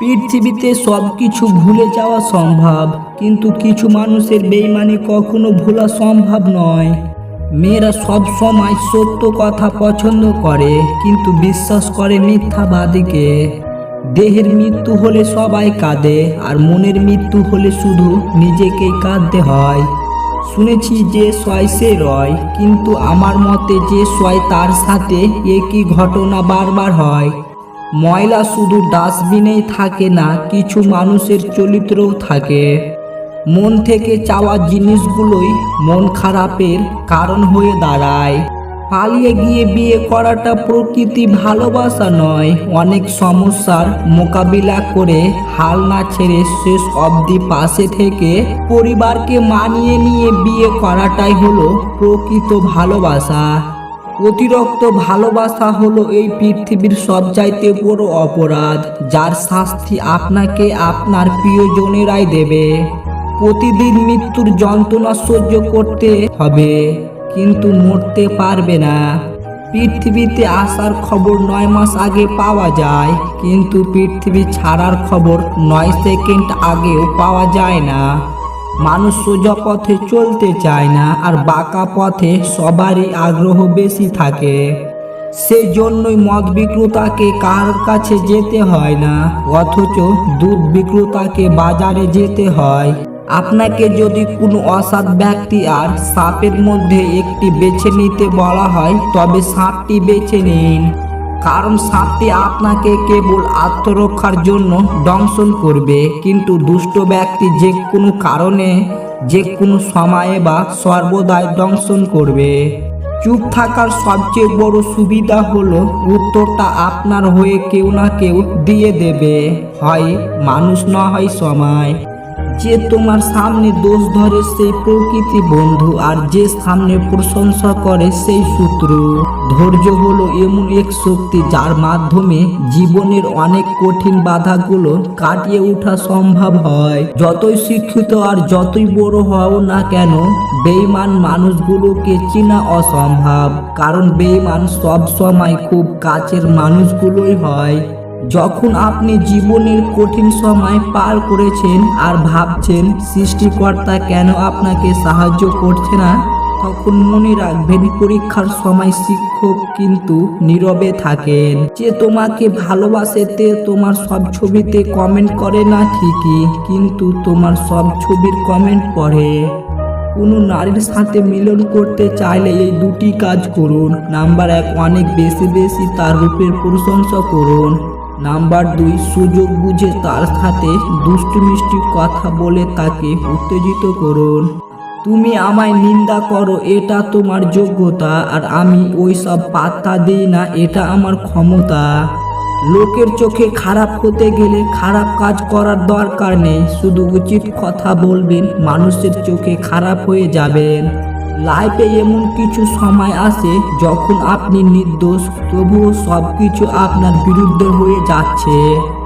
পৃথিবীতে সব কিছু ভুলে যাওয়া সম্ভব, কিন্তু কিছু মানুষের বেইমানি কখনো ভোলা সম্ভব নয়। মেয়েরা সব সময় সত্য কথা পছন্দ করে, কিন্তু বিশ্বাস করে মিথ্যাবাদীকে। দেহের মৃত্যু হলে সবাই কাঁদে, আর মনের মৃত্যু হলে শুধু নিজেকেই কাঁদতে হয়। শুনেছি যে সয় সে রয়, কিন্তু আমার মতে যে সয় তার সাথে একই ঘটনা বারবার হয়। ময়লা শুধু ডাস্টবিনেই থাকে না, কিছু মানুষের চরিত্রও থাকে। মন থেকে চাওয়া জিনিসগুলোই মন খারাপের কারণ হয়ে দাঁড়ায়। পালিয়ে গিয়ে বিয়ে করাটা প্রকৃতি ভালোবাসা নয়। অনেক সমস্যার মোকাবিলা করে হাল না ছেড়ে শেষ অবধি পাশে থেকে পরিবারকে মানিয়ে নিয়ে বিয়ে করাটাই হলো প্রকৃত ভালোবাসা। অতিরিক্ত ভালোবাসা হলো এই পৃথিবীর সবচাইতে বড় অপরাধ, যার শাস্তি আপনাকে আপনার প্রিয়জনেরাই দেবে। প্রতিদিন মৃত্যুর যন্ত্রণা সহ্য করতে হবে, কিন্তু মরতে পারবে না। পৃথিবীতে আসার খবর নয় মাস আগে পাওয়া যায়, কিন্তু পৃথিবী ছাড়ার খবর নয় সেকেন্ড আগেও পাওয়া যায় না। মানুষ সোজা পথে চলতে চায় না আর বাঁকা পথে সবারই আগ্রহ বেশি থাকে। সেই জন্যই মদ বিক্রেতাকে কার কাছে যেতে হয় না, অথচ দুধ বিক্রেতাকে বাজারে যেতে হয়। আপনাকে যদি কোনো অসাধ ব্যক্তি আর সাপের মধ্যে একটি বেছে নিতে বলা হয়, তবে সাপটি বেছে নিন। কারণ সাপটি আপনাকে কেবল আত্মরক্ষার জন্য দংশন করবে, কিন্তু দুষ্ট ব্যক্তি যে কোনো কারণে, যে কোনো সময়ে বা সর্বদাই দংশন করবে। চুপ থাকার সবচেয়ে বড় সুবিধা হলো, উত্তরটা আপনার হয়ে কেউ না কেউ দিয়ে দেবে। হয় মানুষ না হয় সময় যে তোমার সামনে দোষ ধরে সেই প্রকৃতি বন্ধু, আর যে সামনে প্রশংসা করে সেই শত্রু। ধৈর্য হলো এমন এক শক্তি যার মাধ্যমে জীবনের অনেক কঠিন বাধাগুলো কাটিয়ে ওঠা সম্ভব হয়। যতই শিক্ষিত আর যতই বড় হও না কেন বেইমান মানুষগুলোকে চেনা অসম্ভব, কারণ বেইমান সব সময় খুব কাছের মানুষগুলোই হয়। যখন আপনি জীবনের কঠিন সময় পার করেছেন আর ভাবছেন সৃষ্টিকর্তা কেন আপনাকে সাহায্য করছে না, তখন মনে রাখবেন পরীক্ষার সময় শিক্ষক কিন্তু নীরবে থাকেন। যে তোমাকে ভালোবাসে তে তোমার সব ছবিতে কমেন্ট করে না ঠিকই, কিন্তু তোমার সব ছবির কমেন্ট পড়ে। কোনো নারীর সাথে মিলন করতে চাইলে এই দুটি কাজ করুন। নাম্বার এক, অনেক বেশি বেশি তার রূপের প্রশংসা করুন। নাম্বার দুই, সুযোগ বুঝে তার সাথে দুষ্টু মিষ্টি কথা বলে তাকে উত্তেজিত করুন। তুমি আমায় নিন্দা করো, এটা তোমার যোগ্যতা, আর আমি ওই সব পাত্তা দিই না, এটা আমার ক্ষমতা। লোকের চোখে খারাপ হতে গেলে খারাপ কাজ করার দরকার নেই, শুধু উচিত কথা বলবেন, মানুষের চোখে খারাপ হয়ে যাবেন। লাইফে এমন কিছু সময় আসে যখন আপনি নির্দোষ, তবুও সব কিছু আপনার বিরুদ্ধে হয়ে যাচ্ছে।